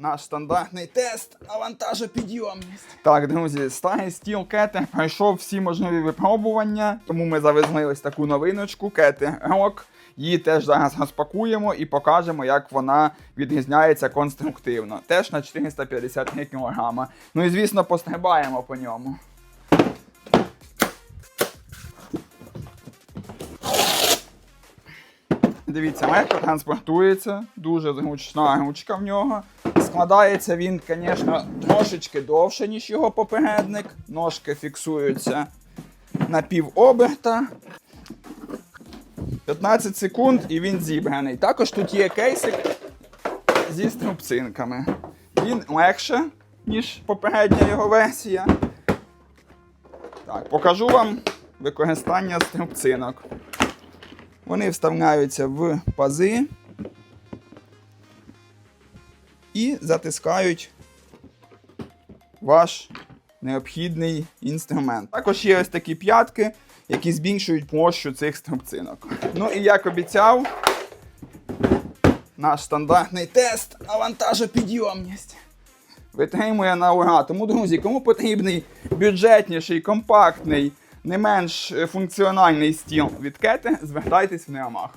Наш стандартний тест навантажопідйомність. Так, друзі, старий стіл кети пройшов всі можливі випробування, тому ми завезли ось таку новиночку кети Рок. Її теж зараз розпакуємо і покажемо, як вона відрізняється конструктивно. Теж на 453 кг. Ну і звісно, пострибаємо по ньому. Дивіться, легко транспортується, дуже зручна ручка в нього. Складається він, звісно, трошечки довше, ніж його попередник. Ножки фіксуються на півоберта. 15 секунд і він зібраний. Також тут є кейсик зі струбцинками. Він легше, ніж попередня його версія. Так, покажу вам використання струбцинок. Вони вставляються в пази і затискають ваш необхідний інструмент. Також є ось такі п'ятки, які збільшують площу цих струбцинок. Ну і як обіцяв, наш стандартний тест навантажопідйомність. Витримує на ура. Тому, друзі, кому потрібний бюджетніший, компактний, не менш е, функціональний стіл від кети, звертайтесь в Неомах.